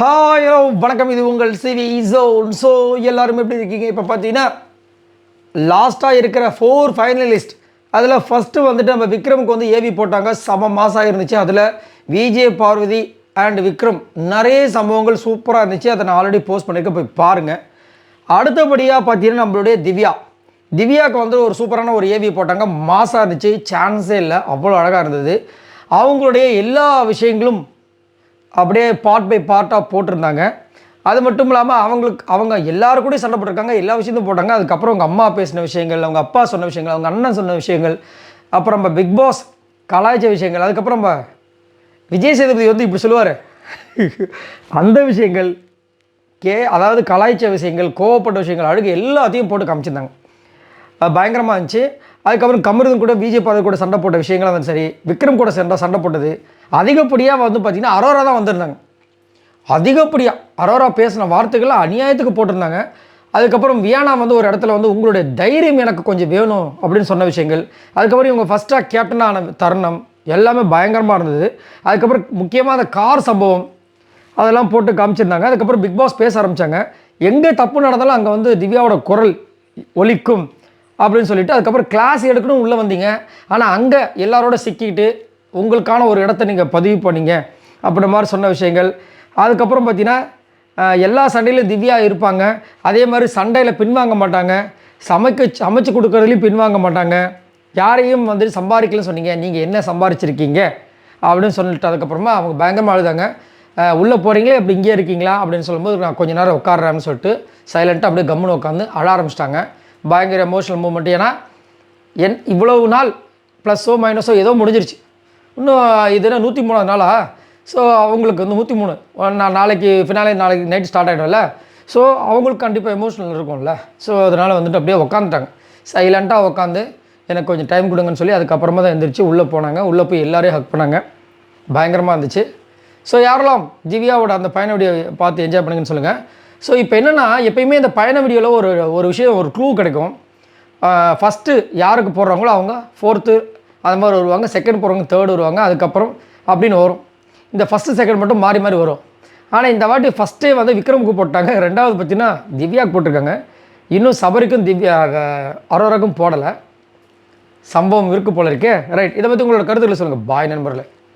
Hi hello வணக்கம். இது உங்கள் சிவி ஜோன் ஸோ எல்லாரும் எப்படி இருக்கீங்க? இப்போ பார்த்தீங்கன்னா லாஸ்ட்டாக இருக்கிற ஃபோர் ஃபைனலிஸ்ட் அதில் ஃபஸ்ட்டு வந்துட்டு நம்ம விக்ரமுக்கு வந்து ஏவி போட்டாங்க. செம மாசாக இருந்துச்சு. அதில் விஜே பார்வதி அண்ட் விக்ரம் நிறைய சம்பவங்கள் சூப்பராக இருந்துச்சு. அதை நான் ஆல்ரெடி போஸ்ட் பண்ணியிருக்கேன் போய் பாருங்கள் அடுத்தபடியாக பார்த்தீங்கன்னா நம்மளுடைய திவ்யா. திவ்யாவுக்கு வந்து ஒரு சூப்பரான ஒரு ஏவி போட்டாங்க. மாசாக இருந்துச்சு. சான்ஸே இல்லை. அவ்வளோ அழகாக இருந்தது. அவங்களுடைய எல்லா விஷயங்களும் அப்படியே பார்ட் பை பார்ட்டாக போட்டிருந்தாங்க. அது மட்டும் இல்லாமல் அவங்களுக்கு அவங்க எல்லாரும் கூட சண்டை போட்டிருக்காங்க எல்லா விஷயத்தையும் போட்டாங்க அதுக்கப்புறம் அவங்க அம்மா பேசின விஷயங்கள் அவங்க அப்பா சொன்ன விஷயங்கள் அவங்க அண்ணன் சொன்ன விஷயங்கள் அப்புறம் நம்ம பிக் பாஸ் கலாய்ச்ச விஷயங்கள் அதுக்கப்புறம் நம்ம விஜய் சேதுபதி வந்து இப்படி சொல்லுவார். அந்த விஷயங்கள் கே அதாவது கலாய்ச்ச விஷயங்கள் கோவப்பட்ட விஷயங்கள் அழுகு எல்லாத்தையும் போட்டு காமிச்சிருந்தாங்க. அது பயங்கரமாக இருந்துச்சு. அதுக்கப்புறம் கமருதன் கூட பிஜேபி கூட சண்டை போட்ட விஷயங்களாக இருந்தாலும் சரி விக்ரம் கூட சண்டை சண்டை போட்டது. அதிகப்படியாக வந்து பார்த்திங்கன்னா அரோரா தான் வந்திருந்தாங்க. அதிகப்படியாக அரோரா பேசின வார்த்தைகளை அநியாயத்துக்கு போட்டிருந்தாங்க. அதுக்கப்புறம் வியானா வந்து ஒரு இடத்துல வந்து உங்களுடைய தைரியம் எனக்கு கொஞ்சம் வேணும் அப்படின்னு சொன்ன விஷயங்கள். அதுக்கப்புறம் இவங்க ஃபஸ்ட்டாக கேப்டனான தருணம் எல்லாமே பயங்கரமாக இருந்தது. அதுக்கப்புறம் முக்கியமாக அந்த கார் சம்பவம் அதெல்லாம் போட்டு காமிச்சிருந்தாங்க. அதுக்கப்புறம் பிக் பாஸ் பேச ஆரம்பித்தாங்க எங்கே தப்பு நடந்தாலும் அங்கே வந்து திவ்யாவோட குரல் ஒலிக்கும். அப்படின்னு சொல்லிட்டு அதுக்கப்புறம் கிளாஸ் எடுக்கணும் உள்ளே வந்தீங்க. ஆனால் அங்கே எல்லாரோட சிக்கிக்கிட்டு உங்களுக்கான ஒரு இடத்த நீங்கள் பதிவு பண்ணீங்க அப்படின்ற மாதிரி சொன்ன விஷயங்கள். அதுக்கப்புறம் பார்த்தீங்கன்னா எல்லா சண்டையிலும் திவ்யா இருப்பாங்க. அதே மாதிரி சண்டையில் பின்வாங்க மாட்டாங்க. சமைக்க சமைச்சு கொடுக்குறதுலையும் பின்வாங்க மாட்டாங்க. யாரையும் வந்து சம்பாதிக்கலன்னு சொன்னீங்க. நீங்கள் என்ன சம்பாரிச்சிருக்கீங்க அப்படின்னு சொல்லிட்டு அதுக்கப்புறமா அவங்க பயங்கரமாக அழுதாங்க. உள்ளே போகிறீங்களே அப்படி இங்கே இருக்கீங்களா? அப்படின்னு சொல்லும்போது நான் கொஞ்ச நேரம் உட்காடுறேன்னு சொல்லிட்டு சைலண்ட்டாக அப்படியே கம்முன்னு உட்காந்து அழ ஆரம்பிச்சிட்டாங்க. பயங்கர எமோஷனல் மூமெண்ட் ஏன்னா என் இவ்வளவு நாள் ப்ளஸ்ஸோ மைனஸோ ஏதோ முடிஞ்சிருச்சு. இன்னும் இது நூற்றி மூணாவது நாளா? ஸோ அவங்களுக்கு வந்து நூற்றி மூணு நான் நாளைக்கு ஃபினாலே நாளைக்கு நைட் ஸ்டார்ட் ஆகிடும்ல ஸோ அவங்களுக்கு கண்டிப்பாக எமோஷனல் இருக்கும்ல. ஸோ அதனால் வந்துட்டு அப்படியே உட்காந்துட்டாங்க சைலண்ட்டாக உட்காந்து எனக்கு கொஞ்சம் டைம் கொடுங்கன்னு சொல்லி அதுக்கப்புறமா தான் எழுந்திரிச்சு உள்ளே போனாங்க. உள்ளே போய் எல்லோரையும் ஹக் பண்ணாங்க. பயங்கரமாக இருந்துச்சு. ஸோ யாரெல்லாம் திவ்யாவோட அந்த பயண வீடியோ பார்த்து என்ஜாய் பண்ணுங்கன்னு சொல்லுங்கள் ஸோ இப்போ என்னென்னா எப்பயுமே இந்த பயண வீடியோவில் ஒரு ஒரு விஷயம் ஒரு க்ளூ கிடைக்கும். ஃபஸ்ட்டு யாருக்கு போடுறாங்களோ அவங்க ஃபோர்த்து அது மாதிரி வருவாங்க செகண்ட் போகிறவங்க தேர்ட் வருவாங்க அதுக்கப்புறம் அப்படின்னு வரும். இந்த ஃபஸ்ட்டு செகண்ட் மட்டும் மாறி மாறி வரும். ஆனால் இந்த வாட்டி ஃபஸ்ட்டே வந்து விக்ரமுக்கு போட்டாங்க. ரெண்டாவது பார்த்தீங்கன்னா திவ்யாவுக்கு போட்டிருக்காங்க. இன்னும் சபரிக்கும் திவ்யா அரோராக்கும் போடலை. சம்பவம் இருக்குது போல இருக்கே. ரைட் இதை பற்றி உங்களோட கருத்துக்களை சொல்லுங்கள் பாய் நண்பர்களே.